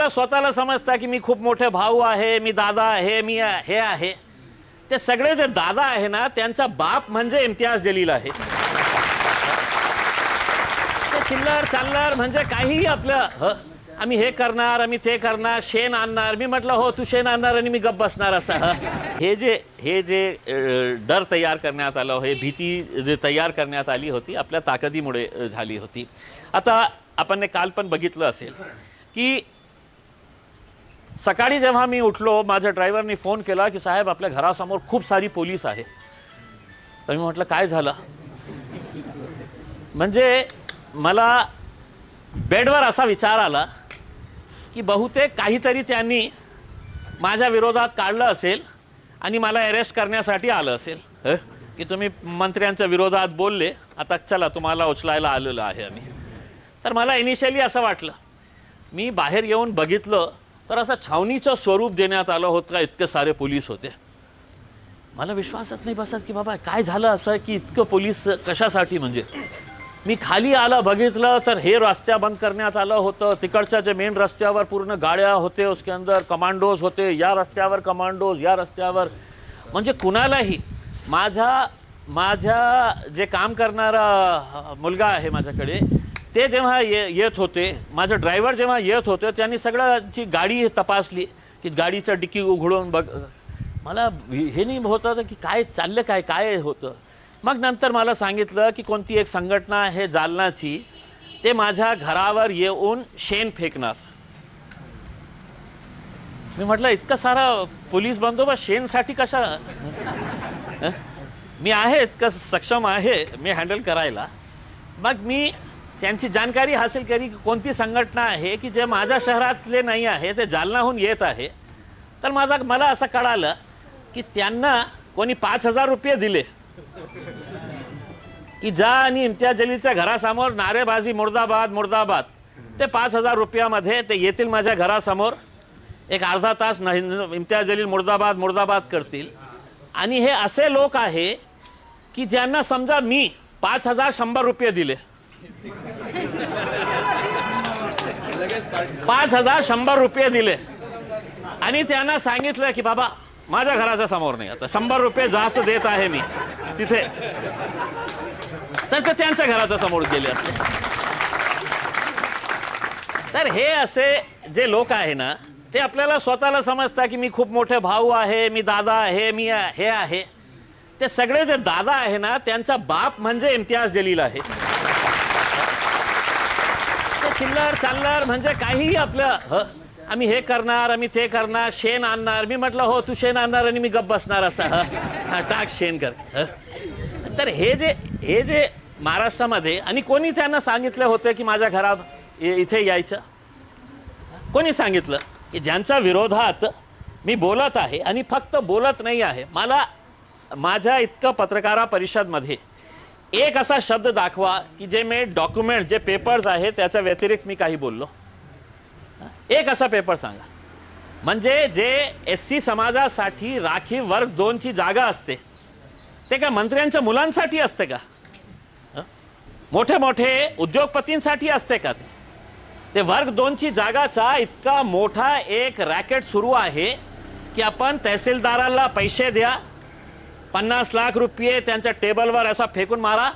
आपल्याला स्वतःला समजता की मी खूप मोठे भाऊ आहे मी दादा आहे मी हे आहे. ते सगळे जे दादा आहे ना त्यांचा बाप म्हणजे इम्तियाज जलील आहे. ते चिल्लर चालणार म्हणजे काहीही आपलं ह आम्ही हे करणार आम्ही ते करणार शेण आणणार. मी म्हटलं हो तू शेण आणणार आणि मी गप्प बसणार असं हे. जे हे जे डर तयार करण्यात आलं हे भीती जे तयार करण्यात आली होती आपल्या ताकदीमुळे झाली होती. आता आपण काल पण बघितलं असेल की सकाळी जेव्हा मी उठलो माझ्या ड्रायव्हरनी फोन केला की साहेब आपल्या घरासमोर खूप सारी पोलीस आहे. तर मी म्हटलं काय झालं? म्हणजे मला बेडवर असा विचार आला की बहुतेक काहीतरी त्यांनी माझ्या विरोधात काढलं असेल आणि मला अरेस्ट करण्यासाठी आलं असेल. हं? की तुम्ही मंत्र्यांच्या विरोधात बोलले आता चला तुम्हाला उचलायला आलेलं आहे आम्ही. तर मला इनिशियली असं वाटलं. मी बाहेर येऊन बघितलं तर असं छावणीचं स्वरूप देण्यात आलं होतं का? इतके सारे पोलीस होते. मला विश्वासच नाही बसत की बाबा काय झालं असं की इतकं पोलीस कशासाठी म्हणजे? मी खाली आलं बघितलं तर हे रस्त्या बंद करण्यात आलं होतं. तिकडच्या जे मेन रस्त्यावर पूर्ण गाड्या होते उसके अंदर कमांडोज होते. या रस्त्यावर कमांडोज या रस्त्यावर. म्हणजे कुणालाही? माझ्या माझ्या जे काम करणारा मुलगा आहे माझ्याकडे ते जेव्हा ये येत होते माझं ड्रायव्हर जेव्हा येत होते त्यांनी सगळ्याची गाडी तपासली की गाडीचं डिक्की उघडून बघ. मला हे नाही होतं की काय चाललं काय काय होतं. मग नंतर मला सांगितलं की कोणती एक संघटना आहे जालनाची ते माझ्या घरावर येऊन शेण फेकणार. मी म्हटलं इतका सारा पोलीस बंदोबस्त शेणसाठी कशा? मी आहे इतकं सक्षम आहे मी हँडल करायला. मग मी त्यांची जानकारी हासिल केली की कोणती संघटना आहे की जे माझ्या शहरातले नाही आहे ते जालनाहून येत आहे. तर माझा मला असं कळालं की त्यांना कोणी पाच हजार रुपये दिले. की जा आणि इम्तियाज जलीलच्या घरासमोर नारेबाजी मुर्दाबाद मुर्दाबाद. ते पाच हजार रुपयामध्ये ते येतील माझ्या घरासमोर. एक अर्धा तास नाही इम्तियाज जलील मुर्दाबाद मुर्दाबाद करतील. आणि हे असे लोक आहे की ज्यांना समजा मी पाच हजार शंभर रुपये दिले. पाच हजार शंभर रुपये दिले. आणि त्यांना सांगितलं की बाबा माझ्या घराच्या समोर नाही. आता शंभर रुपये जास्त देत आहे मी तिथे. तर ते त्यांच्या घराच्या समोर गेले असते. तर हे असे जे लोक आहे ना ते आपल्याला स्वतःला समजतात की मी खूप मोठे भाऊ आहे मी दादा आहे मी हे आहे. ते सगळे जे दादा आहे ना त्यांचा बाप म्हणजे इम्तियाज जलील आहे. चिल्लर चालणार म्हणजे काहीही आपलं ह? आम्ही हे करणार आम्ही ते करणार शेण आणणार. मी म्हटलं हो तू शेण आणणार आणि मी गप्प बसणार असा ह? हा टाक शेण कर ह? तर हे जे हे जे महाराष्ट्रामध्ये आणि कोणी त्यांना सांगितलं होतं की माझ्या घरा इथे यायचं? कोणी सांगितलं? की ज्यांच्या विरोधात मी बोलत आहे आणि फक्त बोलत नाही आहे मला माझ्या इतकं पत्रकारा परिषदमध्ये एक असा शब्द दाखवा की जे मी डॉक्युमेंट जे पेपर्स आहेत त्याच्या व्यतिरिक्त मी काही बोललो. एक असा पेपर सांगा. म्हणजे जे एस सी समाजासाठी राखीव वर्ग दोनची जागा असते ते का मंत्र्यांच्या मुलांसाठी असते का? मोठे मोठे उद्योगपतींसाठी असते का ते? ते वर्ग दोनची जागाचा इतका मोठा एक रॅकेट सुरू आहे की आपण तहसीलदाराला पैसे द्या पन्नास लाख रुपये त्यांच्या टेबलवर असा फेकून मारा.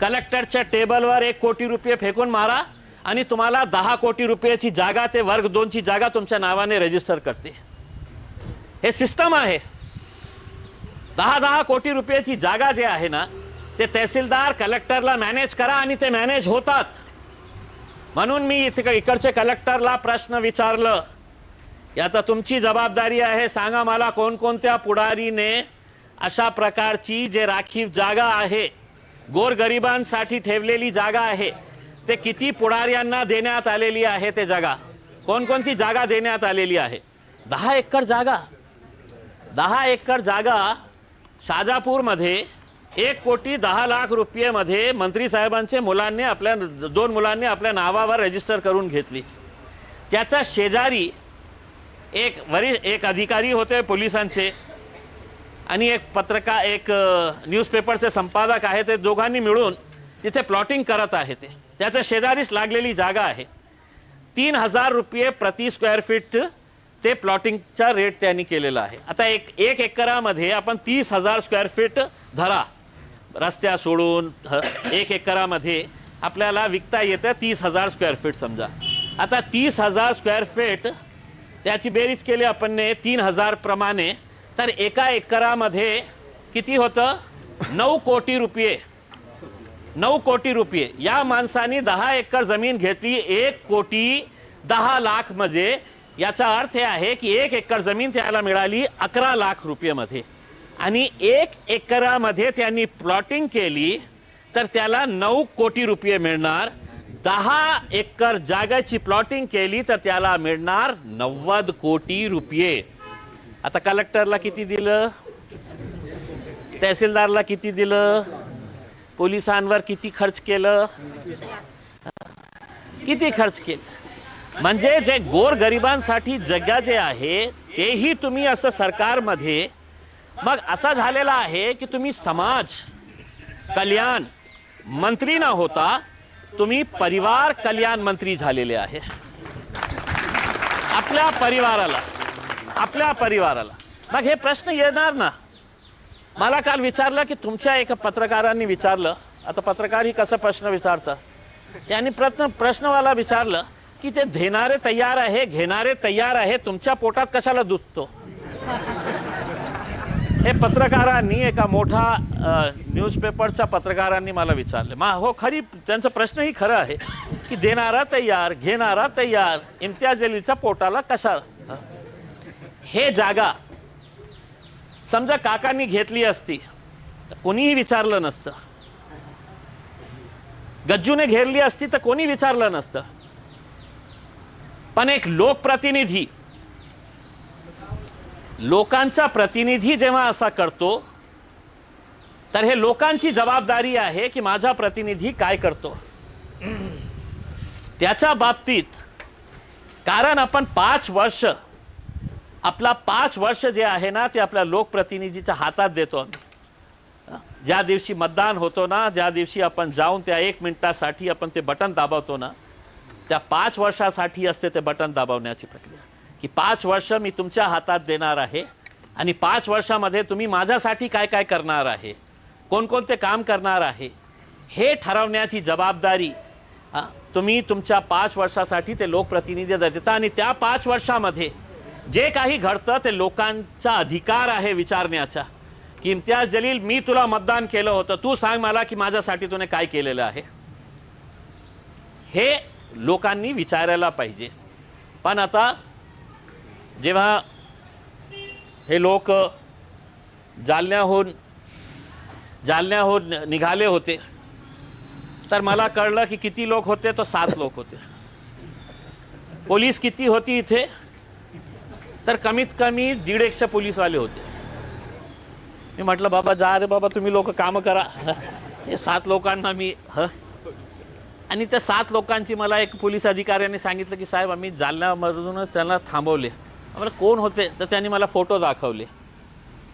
कलेक्टरच्या टेबलवर एक कोटी रुपये फेकून मारा आणि तुम्हाला दहा कोटी रुपयाची जागा ते वर्ग दोनची जागा तुमच्या नावाने रजिस्टर करते. हे सिस्टम आहे. दहा दहा कोटी रुपयाची जागा जे आहे ना ते तहसीलदार कलेक्टरला मॅनेज करा आणि ते मॅनेज होतात. म्हणून मी इथे इकडचे कलेक्टरला प्रश्न विचारलं. की आता तुमची जबाबदारी आहे सांगा मला कोणकोणत्या पुढारीने अशा प्रकारची जे राखीव जागा आहे गोरगरिबांसाठी ठेवलेली जागा आहे ते किती पुढाऱ्यांना देण्यात आलेली आहे ते जागा? कोणकोणती जागा देण्यात आलेली आहे? दहा एकर जागा. दहा एकर जागा शाजापूरमध्ये एक कोटी दहा लाख रुपयेमध्ये मंत्री साहेबांचे मुलांनी आपल्या दोन मुलांनी आपल्या नावावर रजिस्टर करून घेतली. त्याचा शेजारी एक वरि एक अधिकारी होते पोलिसांचे. आणि एक पत्रकार एक न्यूजपेपरचे संपादक आहे ते दोघांनी मिळून तिथे प्लॉटिंग करत आहे ते. त्याच्या शेजारीच लागलेली जागा आहे. तीन हजार रुपये प्रति स्क्वेअर फीट ते प्लॉटिंगचा रेट त्यांनी केलेला आहे. आता एक एक एकरामध्ये आपण तीस हजार स्क्वेअर फीट धरा. रस्त्या सोडून ह, एक एकरामध्ये आपल्याला विकता येतं तीस हजार स्क्वेअर फीट समजा. आता तीस हजार स्क्वेअर फीट त्याची बेरीज केली आपणने तीन हजारप्रमाणे तर एका एकरामध्ये किती होतं? नऊ कोटी रुपये. नऊ कोटी रुपये. या माणसाने दहा एकर जमीन घेतली एक कोटी दहा लाख म्हणजे याचा अर्थ हे आहे की एक एकर जमीन त्याला मिळाली अकरा लाख रुपयेमध्ये. आणि एक एकरामध्ये त्यांनी प्लॉटिंग केली तर त्याला नऊ कोटी रुपये मिळणार. दहा एकर जागाची प्लॉटिंग केली तर त्याला मिळणार नव्वद कोटी रुपये. आता कलेक्टरला किती दिलं? तहसीलदारला किती दिलं? पोलिसांवर किती खर्च केलं? किती खर्च केलं? म्हणजे जे गोरगरिबांसाठी जगा जे आहे तेही तुम्ही असं सरकारमध्ये मग असा झालेला आहे की तुम्ही समाज कल्याण मंत्री न होता तुम्ही परिवार कल्याण मंत्री झालेले आहे. आपल्या परिवाराला. आपल्या परिवाराला. मग हे प्रश्न येणार ना? मला काल विचारलं की तुमच्या एका पत्रकारांनी विचारलं. आता पत्रकार ही कसं प्रश्न विचारतं त्यांनी प्रश्न प्रश्नवाला विचारलं की ते देणारे तयार आहे घेणारे तयार आहे तुमच्या पोटात कशाला दुसतो हे पत्रकारांनी एका मोठा न्यूजपेपरच्या पत्रकारांनी मला विचारले. मा हो खरी त्यांचा प्रश्नही खरं आहे की देणारा तयार घेणारा तयार इम्तियाज जलीलच्या पोटाला कशा हे जागा. समजा काकांनी घेतली असती तर कोणीही विचारलं नसतं. गज्जूने घेरली असती तर कोणी विचारलं नसतं. पण एक लोकप्रतिनिधी लोकांचा प्रतिनिधी जेव्हा असा करतो तर हे लोकांची जबाबदारी आहे की माझा प्रतिनिधी काय करतो. त्याच्या बाबतीत कारण आपण पाच वर्ष आपला पाच वर्ष जे आहे ना ते आपल्या लोकप्रतिनिधीच्या हातात देतो ज्या दिवशी मतदान होतो ना ज्या दिवशी आपण जाऊन त्या एक मिनिटासाठी आपण ते बटन दाबवतो ना त्या पाच वर्षासाठी असते ते बटन दाबवण्याची प्रक्रिया. की पाच वर्ष मी तुमच्या हातात देणार आहे आणि पाच वर्षामध्ये तुम्ही माझ्यासाठी काय काय करणार आहे कोणकोणते काम करणार आहे हे ठरवण्याची जबाबदारी तुम्ही तुमच्या पाच वर्षासाठी ते लोकप्रतिनिधी देता आणि त्या पाच वर्षामध्ये जे काही घडतं ते लोकांचा अधिकार आहे विचारण्याचा. की इम्तियाज जलील मी तुला मतदान केलं होतं. तू सांग मला की माझ्यासाठी तुने काय केलेलं आहे. हे लोकांनी विचारायला पाहिजे. पण आता जेव्हा हे लोक जालन्याहून जालन्याहून निघाले होते तर मला कळलं की किती लोक होते तर सात लोक होते. पोलीस किती होती इथे? तर कमीत कमी दीड एकशे पोलीसवाले होते. मी म्हटलं बाबा जा रे बाबा तुम्ही लोक कामं करा. हे सात लोकांना मी ह? आणि त्या सात लोकांची मला एक पोलीस अधिकाऱ्याने सांगितलं की साहेब आम्ही जालन्यामधूनच त्यांना थांबवले. आम्हाला कोण होते? तर त्यांनी मला फोटो दाखवले.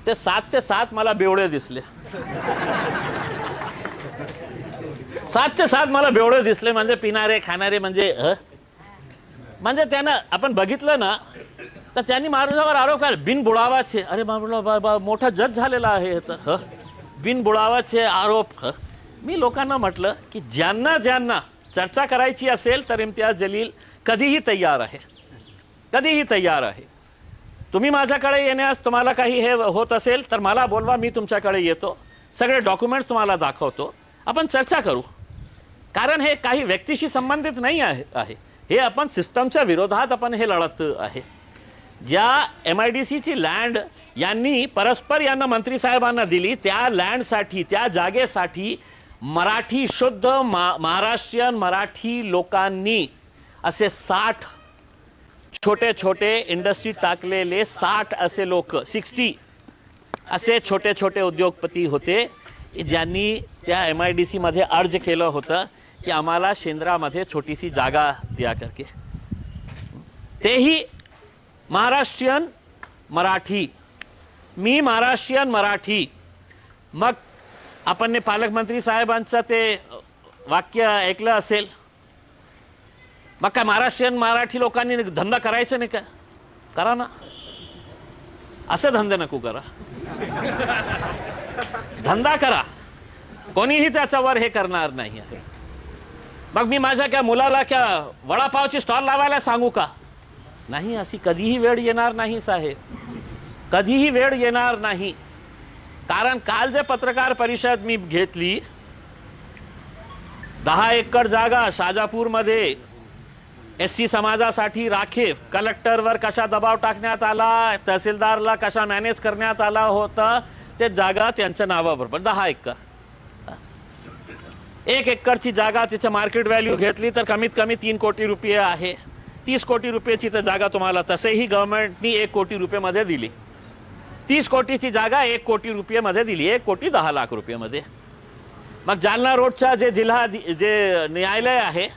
ते सातचे सात मला बेवडे दिसले. सातचे सात मला बेवडे दिसले म्हणजे पिणारे खाणारे म्हणजे ह? म्हणजे त्यानं आपण बघितलं ना तर त्यांनी माझ्यावर आरोप केला बिनबुडावाचे अरे बाबा मोठा जज झालेला आहे हे तर. ह? बिनबुडावाचे आरोप. ह? मी लोकांना म्हटलं की ज्यांना ज्यांना चर्चा करायची असेल तर इम्तियाज जलील कधीही तयार आहे. कधीही तयार आहे. तुम्ही माझ्याकडे येण्यास तुम्हाला काही हे होत असेल तर मला बोलवा मी तुमच्याकडे येतो. सगळे डॉक्युमेंट्स तुम्हाला दाखवतो. आपण चर्चा करू. कारण हे काही व्यक्तीशी संबंधित नाही आहे आहे. हे आपण सिस्टमच्या विरोधात आपण हे लढत आहे. ज्या एम आय डी सीची लँड यांनी परस्पर यांना मंत्री साहेबांना दिली त्या लँडसाठी त्या जागेसाठी मराठी शुद्ध मा महाराष्ट्रीयन मराठी लोकांनी असे साठ छोटे छोटे इंडस्ट्री टाकलेले साठ असे लोक सिक्स्टी असे छोटे छोटे उद्योगपती होते ज्यांनी त्या एम आय डी सीमध्ये अर्ज केलं होतं की आम्हाला शेंद्रामध्ये छोटीशी जागा द्या करके. तेही महाराष्ट्रीयन मराठी मी महाराष्ट्रीयन मराठी मग आपण पालकमंत्री साहेबांचं ते वाक्य ऐकलं असेल मग काय महाराष्ट्रीयन मराठी लोकांनी धंदा करायचा नाही का करा ना असं धंदे नको करा धंदा करा कोणीही त्याच्यावर हे करणार नाही आहे मग मी माझ्या क्या मुलाला क्या वडापावची स्टॉल लावायला सांगू का नाही अशी कधीही वेळ येणार नाही साहेब. कधीही वेळ येणार नाही. कारण काल जे पत्रकार परिषद मी घेतली दहा एकर जागा शाजापूरमध्ये एस सी समाजासाठी राखीव कलेक्टरवर कशा दबाव टाकण्यात आला तहसीलदारला कशा मॅनेज करण्यात आला होता ते जागा त्यांच्या नावाबरोबर दहा एकर. एक एकरची जागा तिचं मार्केट व्हॅल्यू घेतली तर कमीत कमी तीन कोटी रुपये आहे. तीस कोटी रुपयाची तर जागा तुम्हाला तसेही गव्हर्नमेंटनी एक कोटी रुपयेमध्ये दिली. तीस कोटीची जागा एक कोटी रुपयेमध्ये दिली एक कोटी दहा लाख रुपयेमध्ये. मग जालना रोडचा जे जिल्हा जे न्यायालय आहे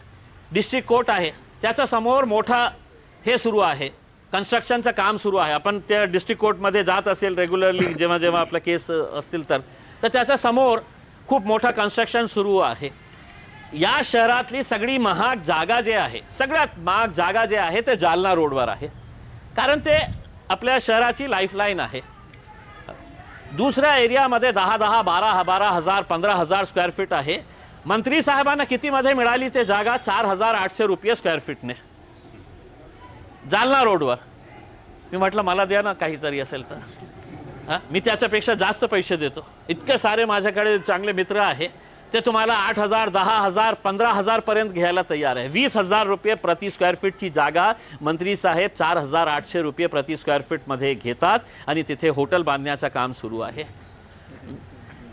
डिस्ट्रिक्ट कोर्ट आहे त्याच्यासमोर मोठा हे सुरू आहे. कन्स्ट्रक्शनचं काम सुरू आहे. आपण त्या डिस्ट्रिक्ट कोर्टमध्ये जात असेल रेग्युलरली जेव्हा जेव्हा आपल्या केस असतील तर. तर त्याच्यासमोर खूप मोठा कन्स्ट्रक्शन सुरू आहे. या शहरातली सगळी महाग जागा जे आहे सगळ्यात महाग जागा जे आहे ते जालना रोडवर आहे. कारण ते आपल्या शहराची लाईफलाईन आहे. दुसऱ्या एरियामध्ये दहा दहा बारा बारा हजार पंधरा हजार स्क्वेअर फीट आहे. मंत्री साहेबांना कितीमध्ये मिळाली ते जागा? चार हजार आठशे रुपये स्क्वेअर फीटने जालना रोडवर. मी म्हटलं मला द्या ना काहीतरी असेल तर. हां? मी त्याच्यापेक्षा जास्त पैसे देतो. इतके सारे माझ्याकडे चांगले मित्र आहे. ते तुम्हाला आठ हजार दहा हजार पंधरा हजारपर्यंत घ्यायला तयार आहे. वीस हजार रुपये प्रति स्क्वेअर फीटची जागा मंत्री साहेब चार हजार आठशे रुपये प्रति स्क्वेअर फीटमध्ये घेतात आणि तिथे हॉटेल बांधण्याचं काम सुरू आहे.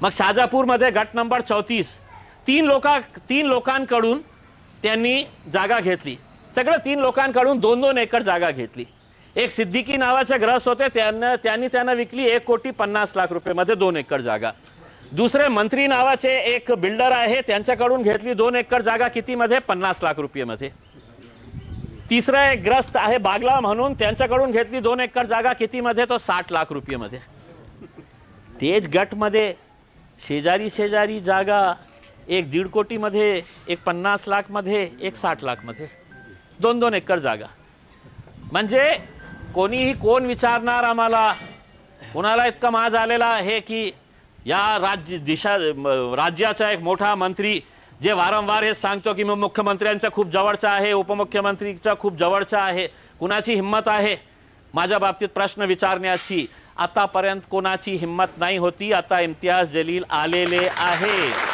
मग शाजापूरमध्ये गट नंबर चौतीस तीन लोका तीन लोकांकडून त्यांनी जागा घेतली. सगळं तीन लोकांकडून दोन दोन एकर जागा घेतली. एक सिद्दीकी नावाचे ग्रस होते त्यांना त्यांनी त्यांना विकली एक कोटी पन्नास लाख रुपयेमध्ये दोन एकर जागा. दुसरे मंत्री नावाचे एक बिल्डर आहे त्यांच्याकडून घेतली दोन एकर जागा कितीमध्ये? पन्नास लाख रुपयेमध्ये. तिसरा एक ग्रस्त आहे बागला म्हणून त्यांच्याकडून घेतली दोन एकर जागा कितीमध्ये? तो साठ लाख रुपयेमध्ये. तेच गटमध्ये शेजारी शेजारी जागा एक दीड कोटीमध्ये एक पन्नास लाखमध्ये एक साठ लाखमध्ये. दोन दोन एकर जागा. म्हणजे कोणीही कोण विचारणार आम्हाला कोणाला इतका माज आलेला आहे की या राज्य दिशा राज्याचा एक मोठा मंत्री जे वारंवार हे सांगतो की मी मुख्यमंत्र्यांचा खूप जवळचा आहे उपमुख्यमंत्रीचा खूप जवळचा आहे कुणाची हिंमत आहे? माझ्या बाबतीत प्रश्न विचारण्याची आतापर्यंत कोणाची हिंमत नाही होती आता इम्तियाज जलील आलेले आहे